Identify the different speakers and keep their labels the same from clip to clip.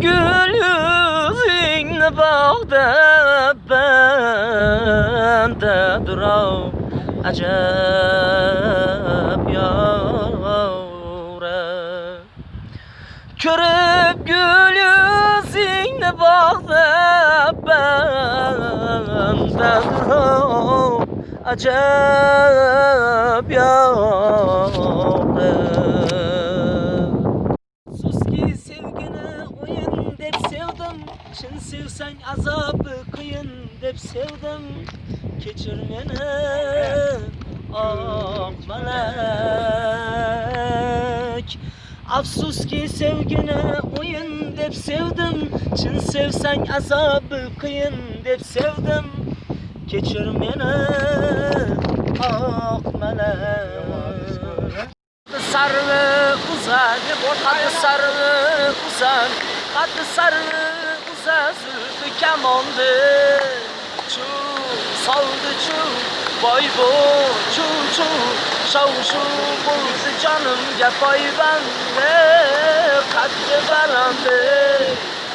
Speaker 1: gül yüzünü bağda bende duram acep yâre Körüp gül yüzünü bağda bende duram acep yâre Sus ki sevgine oyun dep Çin sevsen azabı kıyın dep sevdim Keçir meni ah melek Afsus ki sevgine oyun dep sevdim Çin sevsen azabı kıyın dep sevdim Keçir meni ah melek sarılı uzan, kadı sarılı uzan, kadı sarılı zülfü kemandı. Çu, saldı çu, boy bo, çu çu, şav şu buldu canım ya boy bende, kadı belandı,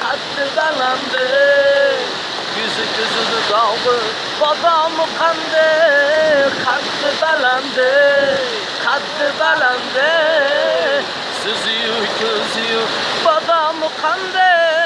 Speaker 1: kadı belandı. Yüzü gözü kaldı, babamı kandı, kadı belandı, kadı belandı. Sözü gözü babamı kandı,